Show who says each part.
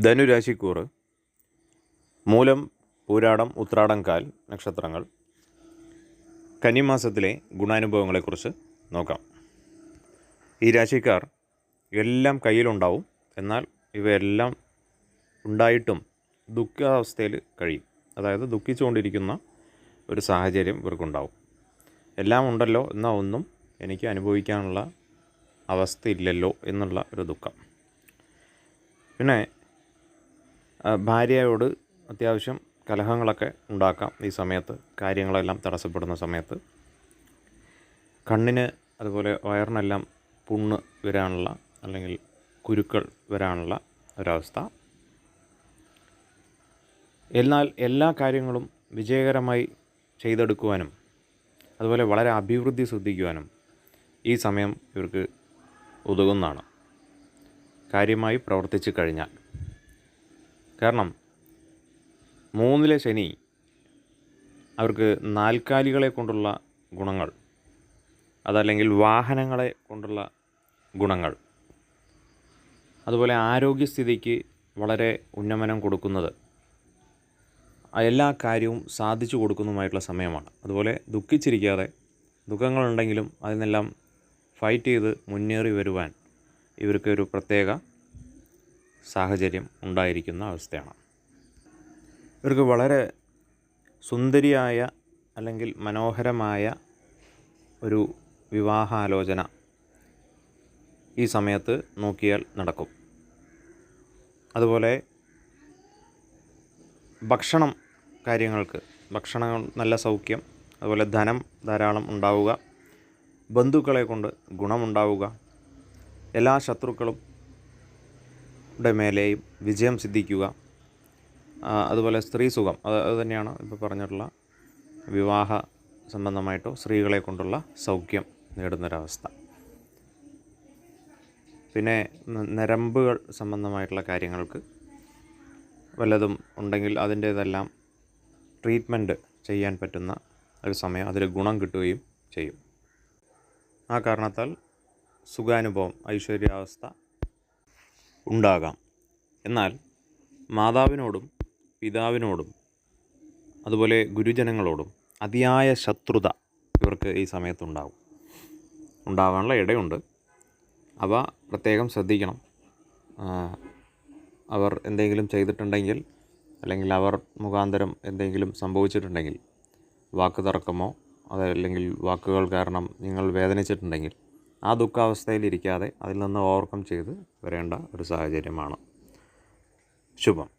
Speaker 1: ധനുരാശിക്കൂറ് മൂലം പൂരാടം ഉത്രാടം കാൽ നക്ഷത്രങ്ങൾ കന്നിമാസത്തിലെ ഗുണാനുഭവങ്ങളെക്കുറിച്ച് നോക്കാം. ഈ രാശിക്കാർ എല്ലാം കയ്യിലുണ്ടാവും. എന്നാൽ ഇവയെല്ലാം ഉണ്ടായിട്ടും ദുഃഖാവസ്ഥയിൽ കഴിയും. അതായത് ദുഃഖിച്ചുകൊണ്ടിരിക്കുന്ന ഒരു സാഹചര്യം ഇവർക്കുണ്ടാവും. എല്ലാം ഉണ്ടല്ലോ എന്നാൽ ഒന്നും എനിക്ക് അനുഭവിക്കാനുള്ള അവസ്ഥയില്ലല്ലോ എന്നുള്ള ഒരു ദുഃഖം. പിന്നെ ഭാര്യയോട് അത്യാവശ്യം കലഹങ്ങളൊക്കെ ഉണ്ടാക്കാം ഈ സമയത്ത് കാര്യങ്ങളെല്ലാം തടസ്സപ്പെടുന്ന സമയത്ത്. കണ്ണിന് അതുപോലെ വയറിനെല്ലാം പുണ്ണ് വരാനുള്ള അല്ലെങ്കിൽ കുരുക്കൾ വരാനുള്ള ഒരവസ്ഥ. എന്നാൽ എല്ലാ കാര്യങ്ങളും വിജയകരമായി ചെയ്തെടുക്കുവാനും അതുപോലെ വളരെ അഭിവൃദ്ധി ശ്രദ്ധിക്കുവാനും ഈ സമയം ഇവർക്ക് ഉതകുന്നതാണ്. കാര്യമായി പ്രവർത്തിച്ചു കഴിഞ്ഞാൽ. കാരണം മൂന്നിലെ ശനി അവർക്ക് നാൽക്കാലികളെ കൊണ്ടുള്ള ഗുണങ്ങൾ അതല്ലെങ്കിൽ വാഹനങ്ങളെ കൊണ്ടുള്ള ഗുണങ്ങൾ. അതുപോലെ ആരോഗ്യസ്ഥിതിക്ക് വളരെ ഉന്നമനം കൊടുക്കുന്നത് എല്ലാ കാര്യവും സാധിച്ചു കൊടുക്കുന്നതുമായിട്ടുള്ള സമയമാണ്. അതുപോലെ ദുഃഖിച്ചിരിക്കാതെ ദുഃഖങ്ങളുണ്ടെങ്കിലും അതിനെല്ലാം ഫൈറ്റ് ചെയ്ത് മുന്നേറി വരുവാൻ ഇവർക്ക് ഒരു പ്രത്യേക സാഹചര്യം ഉണ്ടായിരിക്കുന്ന അവസ്ഥയാണ്. ഇവർക്ക് വളരെ സുന്ദരിയായ അല്ലെങ്കിൽ മനോഹരമായ ഒരു വിവാഹാലോചന ഈ സമയത്ത് നോക്കിയാൽ നടക്കും. അതുപോലെ ഭക്ഷണം കാര്യങ്ങൾക്ക് ഭക്ഷണങ്ങൾ നല്ല സൗഖ്യം അതുപോലെ ധനം ധാരാളം ഉണ്ടാവുക ബന്ധുക്കളെ കൊണ്ട് ഗുണമുണ്ടാവുക എല്ലാ ശത്രുക്കളും ടെ മേലെയും വിജയം സിദ്ധിക്കുക. അതുപോലെ സ്ത്രീ സുഖം അത് അത് തന്നെയാണ് ഇപ്പോൾ പറഞ്ഞിട്ടുള്ള വിവാഹ സംബന്ധമായിട്ടോ സ്ത്രീകളെ കൊണ്ടുള്ള സൗഖ്യം നേടുന്നൊരവസ്ഥ. പിന്നെ നരമ്പുകൾ സംബന്ധമായിട്ടുള്ള കാര്യങ്ങൾക്ക് വല്ലതും ഉണ്ടെങ്കിൽ അതിന്റേതെല്ലാം ട്രീറ്റ്മെന്റ് ചെയ്യാൻ പറ്റുന്ന ഒരു സമയം അതിൽ ഗുണം കിട്ടുകയും ചെയ്യും. ആ കാരണത്താൽ സുഖാനുഭവം ഐശ്വര്യാവസ്ഥ ഉണ്ടാകാം. എന്നാൽ മാതാവിനോടും പിതാവിനോടും അതുപോലെ ഗുരുജനങ്ങളോടും അതിയായ ശത്രുത ഇവർക്ക് ഈ സമയത്തുണ്ടാകും. ഉണ്ടാകാനുള്ള ഇടയുണ്ട്. അവ പ്രത്യേകം ശ്രദ്ധിക്കണം. അവർ എന്തെങ്കിലും ചെയ്തിട്ടുണ്ടെങ്കിൽ അല്ലെങ്കിൽ അവർ മുഖാന്തരം എന്തെങ്കിലും സംഭവിച്ചിട്ടുണ്ടെങ്കിൽ വാക്ക് തർക്കമോ അതല്ലെങ്കിൽ വാക്കുകൾ കാരണം നിങ്ങൾ വേദനിച്ചിട്ടുണ്ടെങ്കിൽ ആ ദുഃഖാവസ്ഥയിലിരിക്കാതെ അതിൽ നിന്ന് ഓവർകം ചെയ്ത് വരേണ്ട ഒരു സാഹചര്യമാണ്. ശുഭം.